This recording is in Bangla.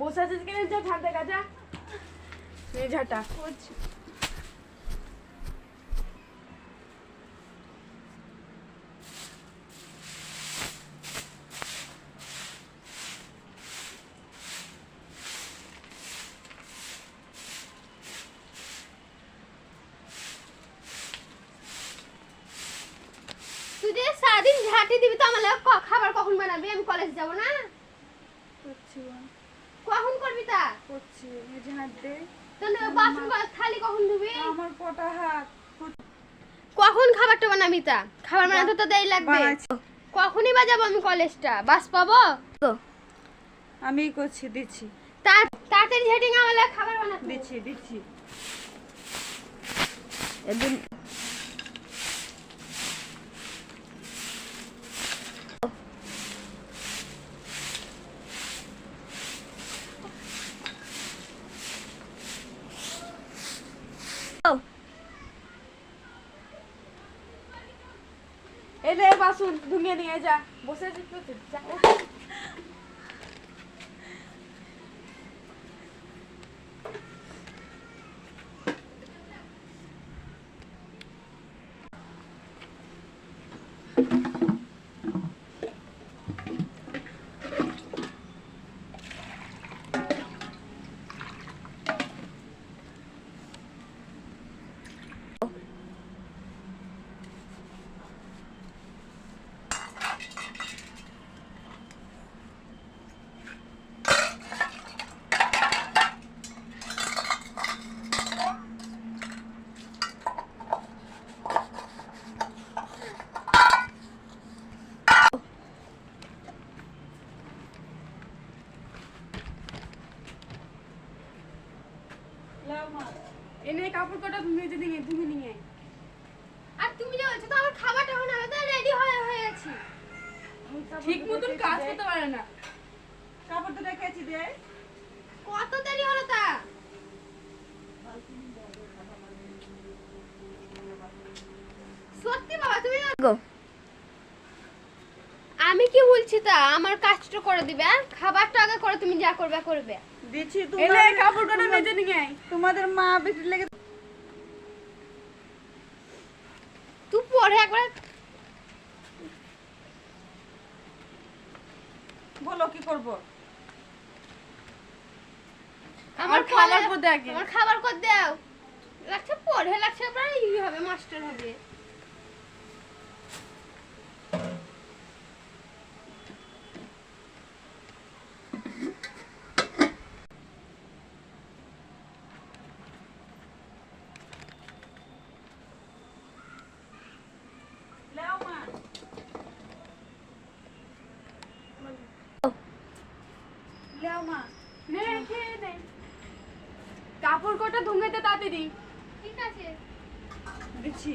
বসে আছিস কেন? যা ঝাড় দেখা যা। এই যে সারাদিন ঝাঁটি দিবি তো আমার খাবার কখন বানাবি? আমি কলেজ যাব না। কখন করবি তা? করছি এই ঝাড় দে। তাহলে বাসন থালি কখন ধুবি? আমার কটা হাত? কখন খাবারটা বানাবি তা? খাবার বানাতে তো দেরি লাগবে। কখনই বাজাবো আমি কলেজটা? বাস পাবো? তো। আমি করছি দিচ্ছি। তা- তাড়াতাড়ি ঝেটিং আমার খাবার বানাতে দিচ্ছি দিচ্ছি। এলে বাসন ধুয়ে নিয়ে যা। বসে তো তুই, এনে কাপড় কটা মেজে দিয়ে ধুয়ে নিয়ে আর তুমি যে বলছো তো আমার খাবারটা এখন আমি তো রেডি হয়ে হয়ে ঠিক মতন কাজ করতে পারে না। কাপড় তো রেখেছি দে কত দেরি হলো তা? সত্যি বাবা তুমি গো। আমি কি বলছি তা? আমার কাজটা করে দিবে আর? খাবারটা আগে করে তুমি যা করবে করবে। দিচ্ছি এলে কাপড় কটা মেজে নিয়ে আয়। তোমাদের মা বেটি লেগে তুই পরে একবার। বলো কি করব? আমার খাবার কর দে আগে। আমার খাবার কর দাও? লাগছে পরে লাগছে আবার ই হবে মাস্টার হবে লেও মা লেও মা নে খেয়ে নে কাপড় ধুঙ্গেতে তাতে দি ঠিক আছে। দিচ্ছি।